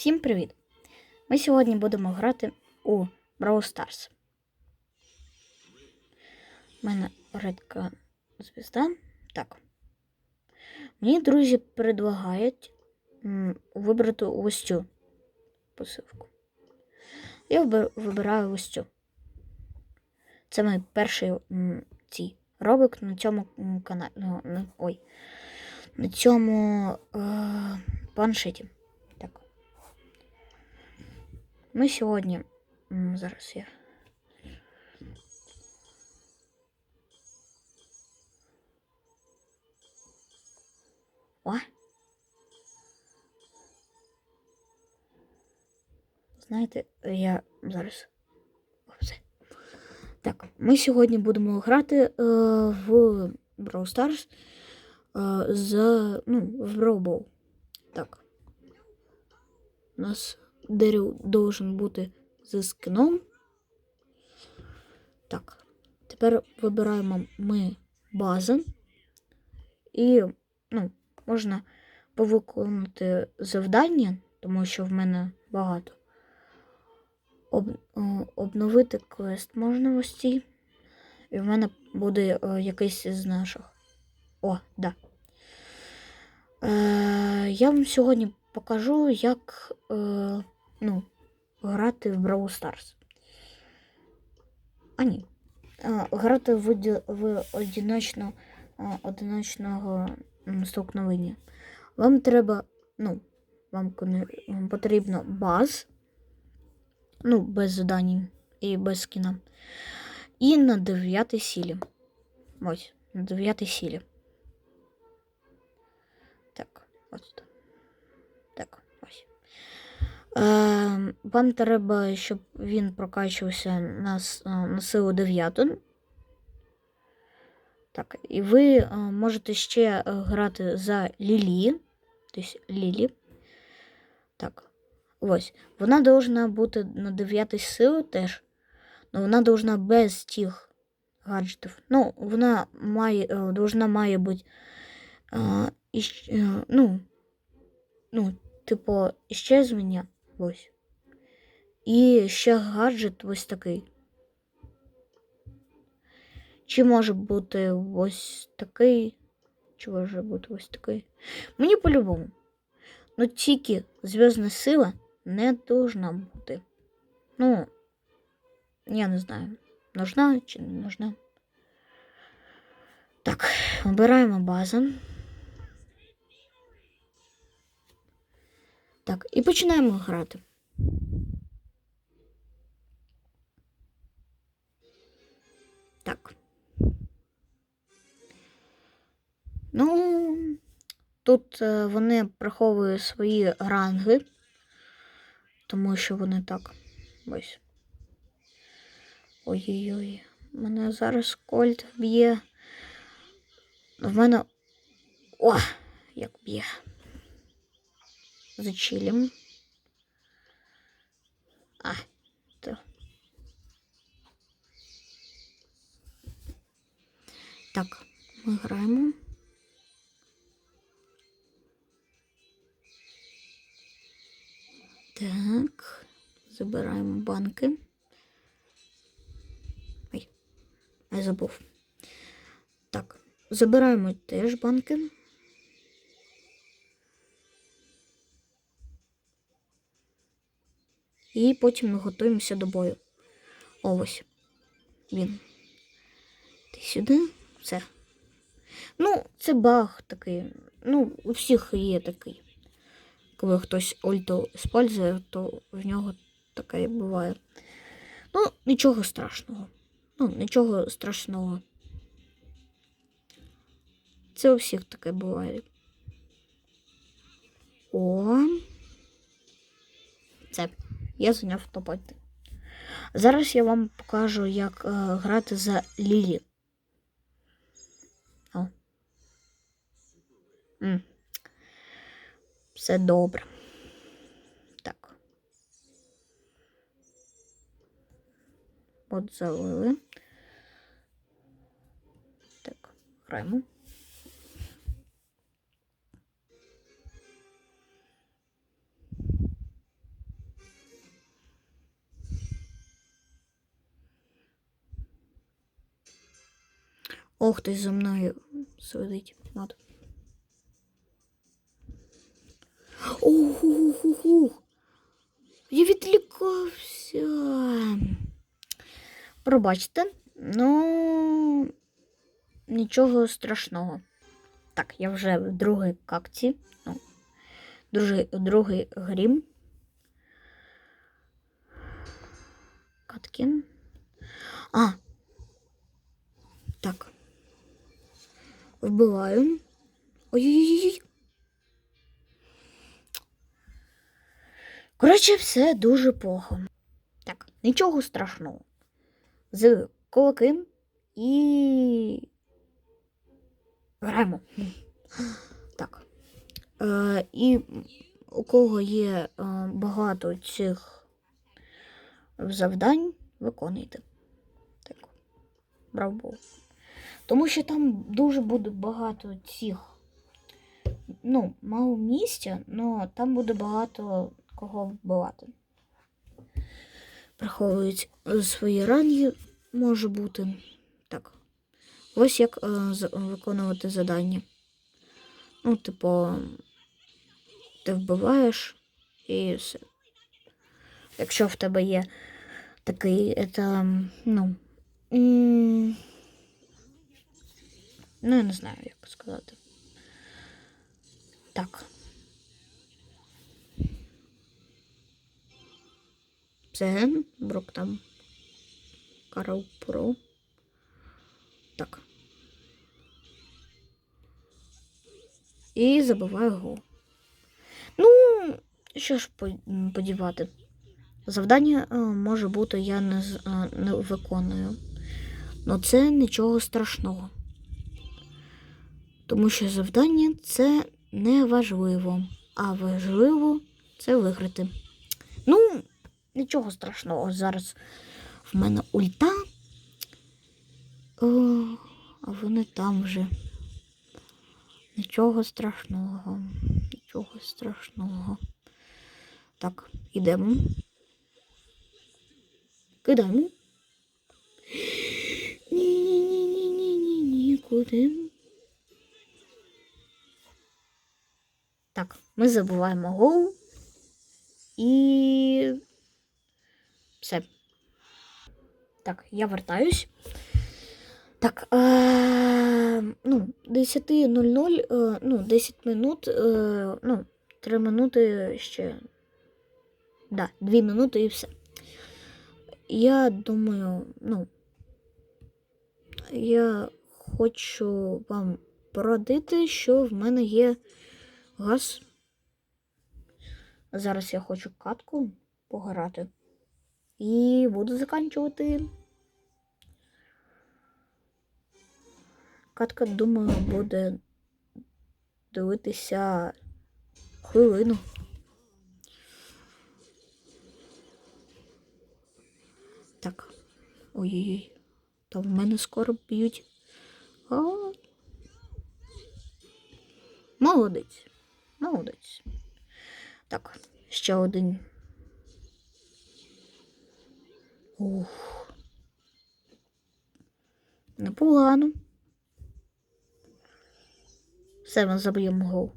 Всім привіт! Ми сьогодні будемо грати у Brawl Stars. У мене редка звізда. Так. Мені друзі предлагають вибрати ось цю посилку. Я вибираю ось цю. Це мій перший цей робик на цьому каналі. Ну, ой. На цьому е, планшеті. Ми сьогодні. Зараз я. О. Знаєте, я зараз. Все. Так, ми сьогодні будемо грати е, в Brawl Stars е, за. Ну, в Brawl Ball. Так. У нас Дерю должен бути зі скином. Так. Тепер вибираємо ми базу. І, ну, можна повиконати завдання, тому що в мене багато. Об, о, обновити квест можна. І в мене буде е, якийсь з наших. О, да. Е, я вам сьогодні покажу, як е, ну, грати в Brawl Stars. А ні. Е, грати в, в одиночно, одиночного столкновення. Вам треба, ну, вам вам потрібно баз, ну, без задань і без скіна. І на 9 сілі. Ось, на 9 сілі. Так, ось. Так, ось. Е, вам треба, щоб він прокачувався на, е, на силу 9. Так, і ви е, можете ще грати за Лілі. Тобто Лілі. Так. Ось. Вона должна бути на 9 силу теж. але вона должна без тих гаджетів. Ну, вона має, должна має бути. Е, ну, ну, типу, іщезвання. Ось. І ще гаджет ось такий. Чи може бути ось такий? Чи може бути ось такий? Мені по-любому. Ну тільки зв'язна сила не должна бути. Ну, я не знаю, нужна чи не нужна. Так, обираємо базу. Так, і починаємо грати. Так. Ну, тут е, вони приховують свої ранги, тому що вони так. Ось. Ой-ой-ой. Мене зараз кольт б'є. В мене. О! Як б'є. Зачилим. А, то. Так, ми граємо. Так, забираємо банки. Ой, я забув. Так, забираємо теж банки. І потім ми готуємося до бою. Ось. Він. Ти сюди? Все. Ну, це баг такий. Ну, у всіх є такий. Коли хтось ульту использує, то в нього таке буває. Ну, нічого страшного. Ну, нічого страшного. Це у всіх таке буває. О. Це. Я зайняв топ-1. Зараз я вам покажу, як е, грати за Лілі. О. Все добре. Так. От залили. Так, граємо. О, хтось за мною сидить. От. Ух, ух, ух, ух. Я відлікався. Пробачте, ну нічого страшного. Так, я вже в другій какці. Ну, другий, другий грім. Каткін. А. Так. Вбиваю. Ой-ой-ой. Коротше, все дуже плохо. Так, нічого страшного. З кулаким і. Граємо. Так. Е, і у кого є е, багато цих завдань, виконуйте. Так. Браво. Тому що там дуже буде багато цих. Ну, мало місця, але там буде багато кого вбивати. Приховують свої ранги, може бути. Так. Ось як е, виконувати завдання. Ну, типу, ти вбиваєш і все. Якщо в тебе є такий, це, ну. Ну, я не знаю, як сказати. Так. Це Брок там. Карл Про. Так. І забиваю гол. Ну, що ж подівати. Завдання е, може бути, я не, е, не виконую. Но це нічого страшного. Тому що завдання це не важливо, а важливо це виграти. Ну, нічого страшного. Зараз в мене ульта. О, а вони там вже. Нічого страшного. Нічого страшного. Так, ідемо. Кидаємо. Ні-ні-ні-ні-ні-ні. Куди? Так, ми забуваємо гол. І все. Так, я вертаюсь. Так, е, ну, 10.00, е, ну, 10 минут, е, ну, 3 минути ще. Да, 2 минути і все. Я думаю, ну, я хочу вам порадити, що в мене є газ. Зараз я хочу катку пограти. І буду заканчувати. Катка, думаю, буде дивитися хвилину. Так. Ой-ой-ой. Там в мене скоро б'ють. Молодець. Молодець. Так, ще один. Ух. Непогано. Все, ми заб'ємо гол.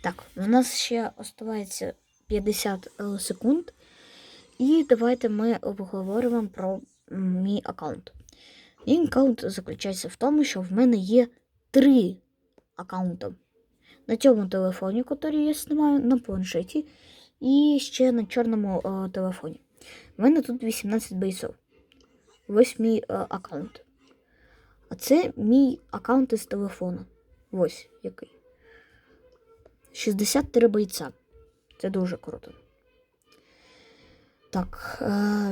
Так, у нас ще остається 50 е, секунд. І давайте ми обговоримо про мій аккаунт. Мій аккаунт заключається в тому, що в мене є три аккаунти. На цьому телефоні, який я знімаю, на планшеті, і ще на чорному е, телефоні. У мене тут 18 бойців. Ось мій е, аккаунт. А це мій аккаунт із телефону. Ось який. 63 бойця. Це дуже круто. Так, е,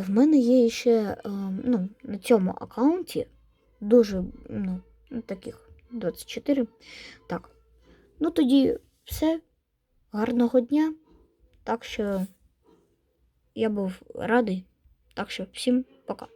в мене є ще е, ну, на цьому аккаунті дуже ну, ну, таких 24. Так. Ну тоді все. Гарного дня. Так що я був радий. Так що всім пока.